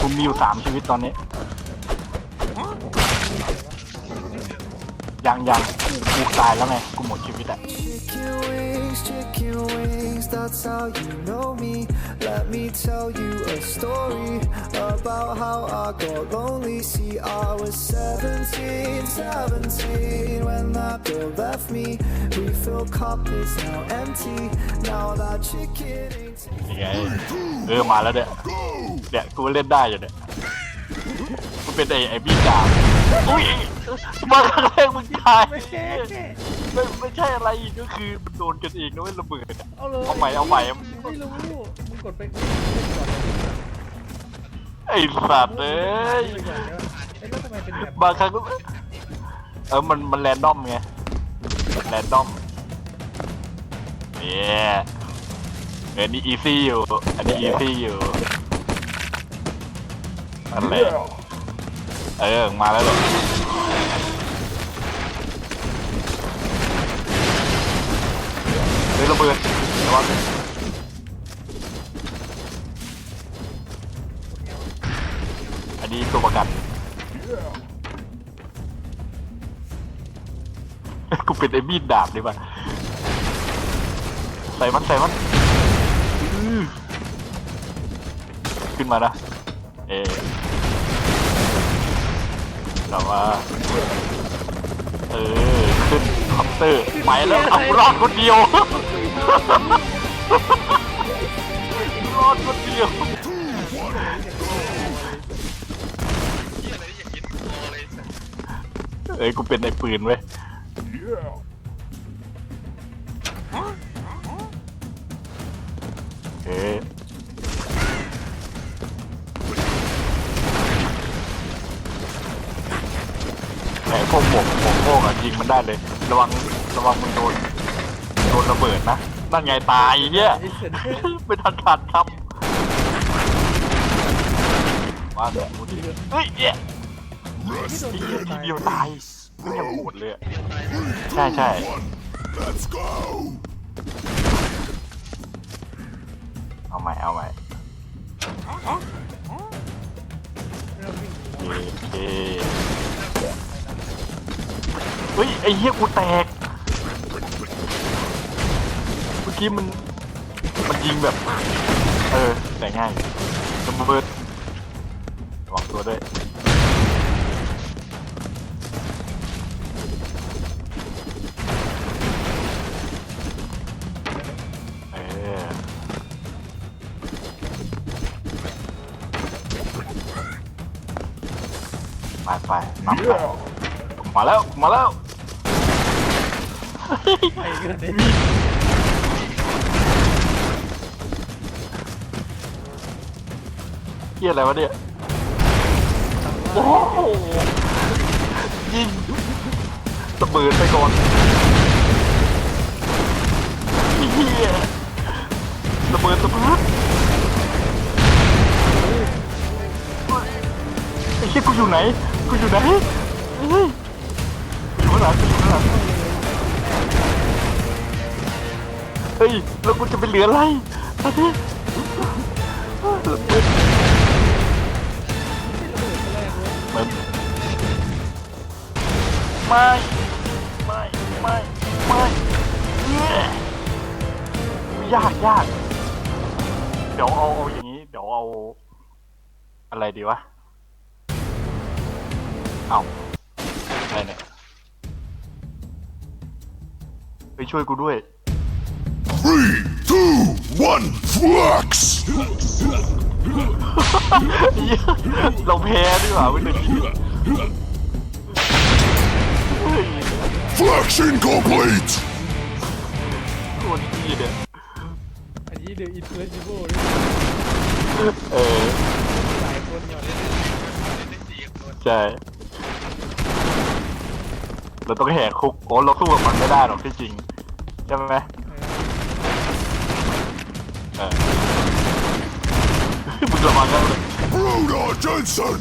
คุณมีอยู่สามชีวิตตอนนี้ ยังยังกูกูตายแล้วไงกูหมดชีวิตอะ Chicken wings, chicken wings, that's how you know me. Let me tell you a story about how I got lonely. See, I was 17, 17 when that girl left me. Refill cup is now empty. Now that chicken ain't. ยังไงเออมาแล้วเนี่ยเนี่ยกูเล่นได้อยู่เนี่ยกู เป็นไอ้ไอ้บี้ดาบอุ้ยมาครั้งแรกมึงตายไม่แค่แค่ไม่ไม่ใช่อะไรอีกก็คือมันโดนกันเองนะเว้ยระเบิดอะเอาเลยเอาใหม่เอาใหม่ไม่รู้มึงกดไปกดก่อนเลยไอ้สัตว์เอ้ยดีกว่าเนอะเอ้ยแล้วทำไมเป็นแบบบางครั้งก็เออมันมันแรนดอมไงแรนดอมเนี่ยเออนี่อีซี่อยู่อันนี้อีซี่อยู่นั่นแหละ เออ มาแล้วเลยเฮ้ยระเบิดระวังอันนี้ตัวประกัน กูเป็นไอ้มีดดาบดีป่ะใส่มันใส่มันขึ้นมานะ เอ แต่ว่าเออขึ้นคอปเตอร์ไปแล้วเอารอดคนเดียวรอดคนเดียวเอ้ยกูเป็นไอ้ปืนเว้ยเอ๊ะแต่พวกหมวกหมวกโม่งอะยิงมันได้เลย ระวังระวังมันโดนโดนระเบิดนะนั่นไงตายเนี่ยไอ้เสือไม่ทันขาดคำมาเดี๋ยวกูทีเฮ้ยเนี่ยที่โดนทียิงทีตายเดียวตายไม่ยังโหดเลยอะใช่ใช่ Let's go! เอาใหม่เอาใหม่เราวิ่งหนีโอเคเฮ้ยไอ้เหี้ยกูแตก เมื่อกี้มัน มันยิงแบบ เออแต่ง่ายระเบิดระวังตัวด้วยเออไปไปไปมาแล้วมาแล้ว ไปกันเลยเฮียอะไรวะเนี่ยโอ้โหยิงระเบิดไปก่อนเฮียระเบิดระเบิดไอ้เฮียกูอยู่ไหน กูอยู่ไหนเฮ้ยอยู่ข้างหลังกูอยู่ข้างหลัง ฮ้ยแล้วกูจะไปเหลืออะไรตอนนี้เหมือนไม่ไม่ไม่ไม่ยยากยากเดี๋ยวเอาเอาอย่างนี้ เดี๋ยวเอา อะไรดีวะเอาอะไรเนี่ยไปช่วยกูด้วย Three, two, one, flux! เราแพ้ดีกว่าไม่เป็นไรเฮ้ย Flux incomplete! โคตรดีเนี่ยอันนี้เดอะอินเทอร์ซิโบเออหลายคนหย่อนใช่ เราต้องแหกคุก โอ้เราสู้กับมันไม่ได้หรอกที่จริง ใช่ไหม ระวังนเลย Bruno Jensen!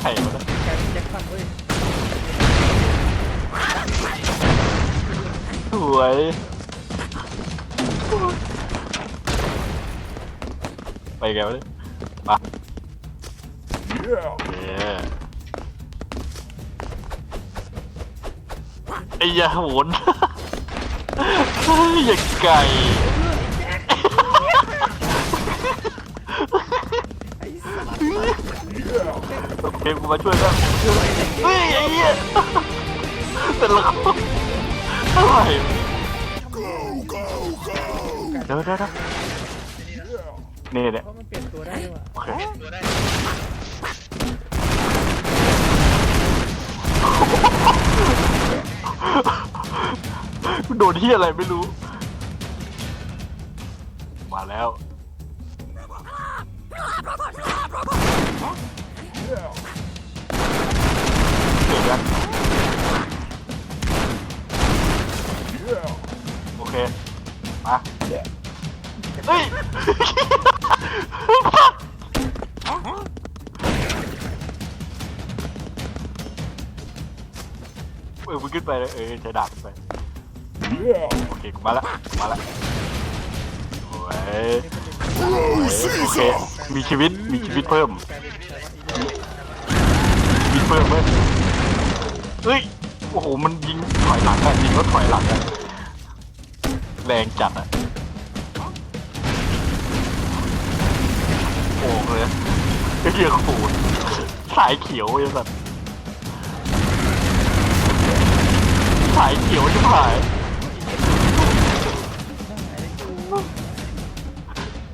ใครวะเนี่ยกลาเป็นแจ็คสันเว้ยสวยไปแกวะเนี่ยมาเย้ไอ้ยาโหน อย่าไก่ โอเคกูมาช่วยแล้วเฮ้ยไอ้เหี้ยแต่ละคนอะไร Go, go, go! เดี๋ยวเดี๋ยวเดี๋ยวนี่เนี่ยเพราะมันเปลี่ยนตัวได้ด้วยโอเคโดนที่อะไรไม่รู้ มาแล้ว ขึ้นไปเลยเออใช้ดาบขึ้นไปโอเคกูมาละกูมาละโอ้ย Bro โอเค Caesar! มีชีวิตมีชีวิตเพิ่มกลายเป็นแต่ว่าอีเดอร์มีเพิ่มเว้ยเฮ้ยโอ้โหมันยิงถอยหลังอะยิงรถถอยหลังอะแรงจัดอะโอ้งเลยไอ้เหี้ยโขนสายเขียวไอ้สัส สายเขียวชิบหาย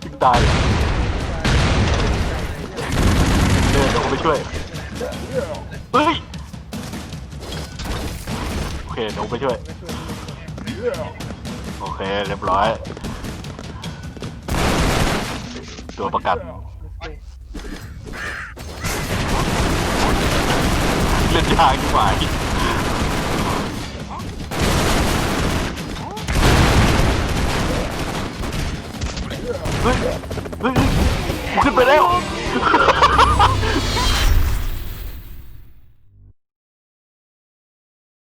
จึงตายเดินเดี๋ยวผมไปช่วย เฮ้ย โอเคเดี๋ยวผมไปช่วย โอเค เรียบร้อย ตัวประกันเล่นยากดีกว่าก เฮ้ยเฮ้ยขึ้นไปแล้ว